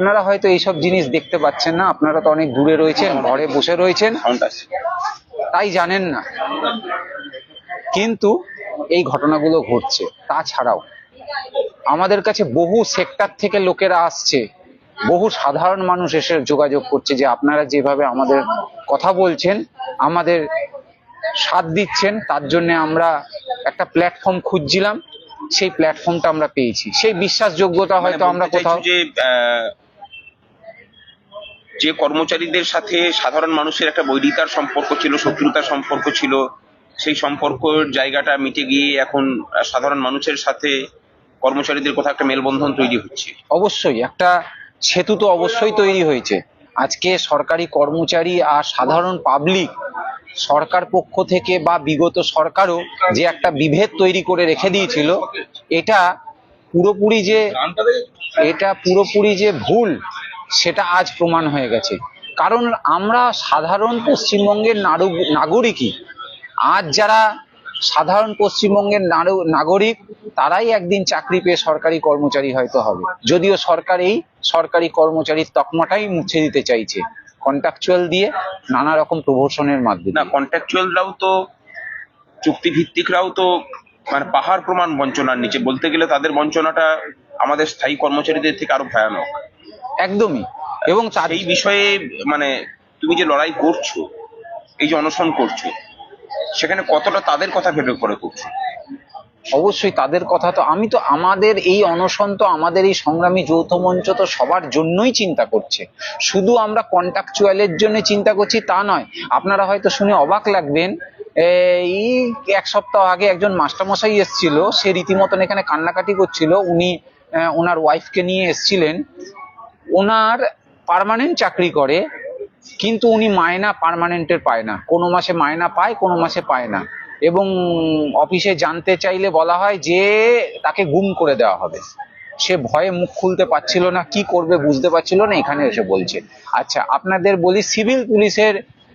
আপনারা হয়তো এইসব জিনিস দেখতে পাচ্ছেন না। আপনারা তো অনেক দূরে রয়েছেন ঘরে বসে রয়েছেন। তাই জানেন না। কিন্তু এই ঘটনাগুলো ঘটছে। তাছাড়াও আমাদের কাছে বহু সেক্টর থেকে লোকেরা আসছে। বহু সাধারণ মানুষ এসে যোগাযোগ করছে যে আপনারা যেভাবে আমাদের কথা বলছেন আমাদের সাথ দিচ্ছেন তার জন্য আমরা একটা প্ল্যাটফর্ম খুঁজছিলাম। সেই প্ল্যাটফর্মটা আমরা পেয়েছি। সেই বিশ্বাসযোগ্যতা মানে হয়তো আমরা কোথাও যে যে কর্মচারীদের সাথে সাধারণ মানুষের একটা বৈরিতার সম্পর্ক ছিল শত্রুতার সম্পর্ক ছিল সেই সম্পর্কের জায়গাটা মিটে গিয়ে এখন সাধারণ মানুষের সাথে কর্মচারীদের কোথাও একটা মেলবন্ধন তৈরি হচ্ছে। অবশ্যই একটা সেতু তো অবশ্যই তৈরি হয়েছে। আজকে সরকারি কর্মচারী আর সাধারণ পাবলিক সরকার পক্ষ থেকে বা বিগত সরকারও যে একটা বিভেদ তৈরি করে রেখে দিয়েছিল এটা পুরোপুরি যে এটা পুরোপুরি যে ভুল সেটা আজ প্রমাণ হয়ে গেছে। কারণ আমরা সাধারণ পশ্চিমবঙ্গের নারু- নাগরিকই। আজ যারা সাধারণ পশ্চিমবঙ্গের নাগরিক, তারাই একদিন চাকরি পেয়ে সরকারি কর্মচারী হয়তো হবে। যদিও সরকার এই সরকারি কর্মচারীর তকমাটাই মুছে দিতে চাইছে কন্ট্রাকচুয়াল দিয়ে নানা রকম প্রহসনের মাধ্যমে। না কন্ট্রাকচুয়ালরাও তো, চুক্তিভিত্তিকরাও তো মানে পাহাড় প্রমাণ বঞ্চনার নিচে। বলতে গেলে তাদের বঞ্চনাটা আমাদের স্থায়ী কর্মচারীদের থেকে আরও ভয়ানক। একদমই। এবং তার সেই বিষয়ে মানে তুমি যে লড়াই করছ এই যে অনশন করছ সেখানে কতটা তাদের কথা ভেবে করে করছ? অবশ্যই তাদের কথা তো আমি তো আমাদের এই অনশন তো আমাদের এই সংগ্রামী যৌথ মঞ্চ তো সবার জন্যই চিন্তা করছে। শুধু আমরা কন্ট্রাকচুয়ালের জন্য চিন্তা করছি তা নয়। আপনারা হয়তো শুনে অবাক লাগবেন এই এক সপ্তাহ আগে একজন মাস্টারমশাই এসেছিল সে রীতিমতন এখানে কান্নাকাটি করছিল। উনি ওনার ওয়াইফকে নিয়ে এসেছিলেন। ওনার পার্মানেন্ট চাকরি করে, কিন্তু উনি মায়না পার্মানেন্টের পায় না। কোনো মাসে মায়না পায়, কোনো মাসে পায় না। এবং অফিসে জানতে চাইলে বলা হয় যে, তাকে গুম করে দেওয়া হবে। সে ভয়ে মুখ খুলতে পারছিল না, কি করবে বুঝতে পারছিল না, এখানে এসে বলছে। আচ্ছা আপনাদের বলি, সিভিল পুলিশের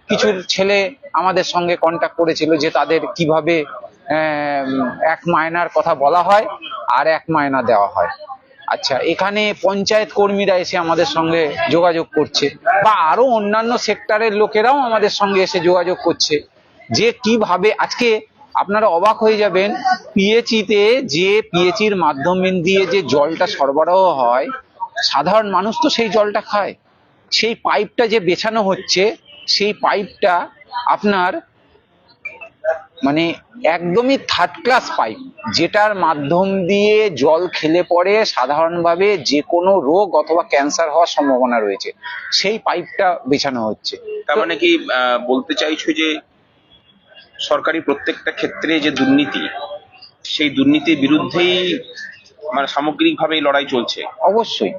কিছু ছেলে আমাদের সঙ্গে কন্ট্যাক্ট করেছিল যে তাদের কীভাবে এক মায়নার কথা বলা হয় আর এক মায়না দেওয়া হয়। আচ্ছা এখানে পঞ্চায়েত কর্মীরা এসে আমাদের সঙ্গে যোগাযোগ করছে। বা আরও অন্যান্য সেক্টরের লোকেরাও আমাদের সঙ্গে এসে যোগাযোগ করছে যে কীভাবে, আজকে আপনারা অবাক হয়ে যাবেন পিএইচিতে যে পিএইচির মাধ্যমে দিয়ে যে জলটা সরবরাহ হয়, সাধারণ মানুষ তো সেই জলটা খায়। সেই পাইপটা যে বেছানো হচ্ছে, সেই পাইপটা আপনার মানে একদমই থার্ড ক্লাস পাইপ যেটার মাধ্যম দিয়ে জল খেলে পরে সাধারণভাবে যে কোনো রোগ অথবা ক্যান্সার হওয়ার সম্ভাবনা রয়েছে সেই পাইপটা বেছানো হচ্ছে। তার মানে কি বলতে চাইছো যে সরকারি প্রত্যেকটা ক্ষেত্রে যে দুর্নীতি সেই দুর্নীতির বিরুদ্ধেই মানে সামগ্রিকভাবে লড়াই চলছে? অবশ্যই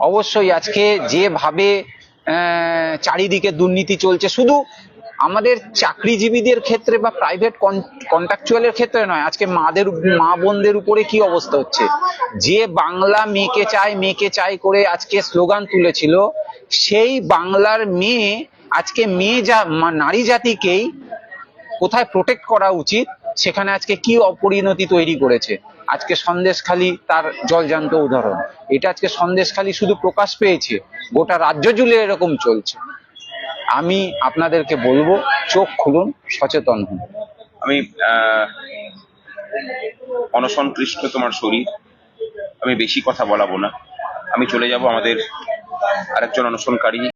অবশ্যই আজকে যেভাবে আহ, চারিদিকে দুর্নীতি চলছে শুধু আমাদের চাকরিজীবীদের ক্ষেত্রে বা প্রাইভেট কন্ট্রাকচুয়ালের ক্ষেত্রে নয়, আজকে মাদের, মা বোনদের উপরে কি অবস্থা হচ্ছে? যে বাংলা মেয়েকে চাই মেয়েকে চাই করে আজকে স্লোগান তুলেছিল, সেই বাংলার মেয়ে, আজকে মেয়ে যা নারী জাতিকেই কোথায় প্রোটেক্ট করা উচিত, সেখানে আজকে কি অপরিণতি তৈরি করেছে? আজকে সন্দেশখালি তার জলজান্ত উদাহরণ। এটা আজকে সন্দেশখালি শুধু প্রকাশ পেয়েছে, গোটা রাজ্য জুড়ে এরকম চলছে। আমি আপনাদেরকে বলব, চোখ খুলুন, সচেতন হন। আমি অনশন কৃষ্ণ তোমার শরীর। আমি বেশি কথা বলাবো না। আমি চলে যাব আমাদের আরেকজন অনশনকারী।